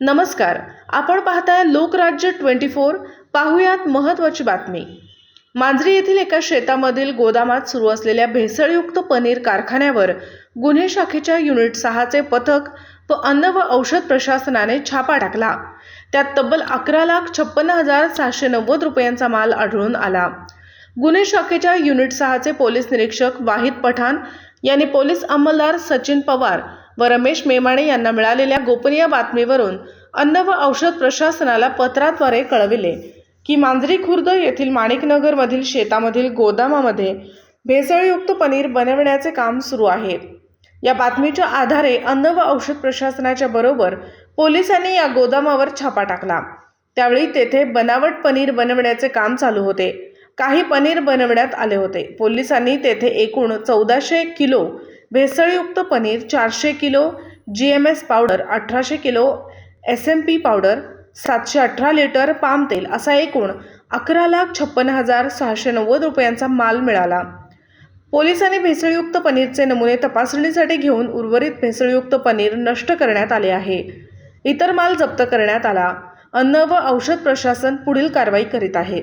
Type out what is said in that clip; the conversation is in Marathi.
नमस्कार. आपण पाहताय लोकराज्य ट्वेंटी फोर. पाहुयात महत्त्वाची बातमी. मांजरी येथील एका शेतामधील गोदामात सुरू असलेल्या भेसळयुक्त पनीर कारखान्यावर गुन्हे शाखेच्या युनिट सहाचे पथक व अन्न व औषध प्रशासनाने छापा टाकला. त्यात तब्बल अकरा लाख छप्पन्न हजार सहाशे नव्वद रुपयांचा माल आढळून आला. गुन्हे शाखेच्या युनिट सहाचे पोलीस निरीक्षक वाहिद पठाण यांनी पोलीस अंमलदार सचिन पवार व रमेश मेमाणे यांना मिळालेल्या गोपनीय बातमीवरून अन्न व औषध प्रशासनाला पत्राद्वारे कळविले की मांजरी खुर्द येथील माणिकनगरमधील शेतामधील गोदामामध्ये भेसळयुक्त पनीर बनवण्याचे काम सुरू आहे. या बातमीच्या आधारे अन्न व औषध प्रशासनाच्या बरोबर पोलिसांनी या गोदामावर छापा टाकला. त्यावेळी तेथे बनावट पनीर बनवण्याचे काम चालू होते. काही पनीर बनवण्यात आले होते. पोलिसांनी तेथे एकूण चौदाशे किलो भेसळयुक्त पनीर चारशे kilo G M S powder अठराशे kilo S M P powder सातशे अठरा लिटर पाम तेल असा एकूण अकरा लाख छप्पन्न हजार सहाशे नव्वद रुपयांचा माल मिळाला. पोलिसांनी भेसळयुक्त पनीरचे नमुने तपासणीसाठी घेऊन उर्वरित भेसळयुक्त पनीर नष्ट करण्यात आले आहे. इतर माल जप्त करण्यात आला. अन्न व औषध प्रशासन पुढील कारवाई करीत आहे.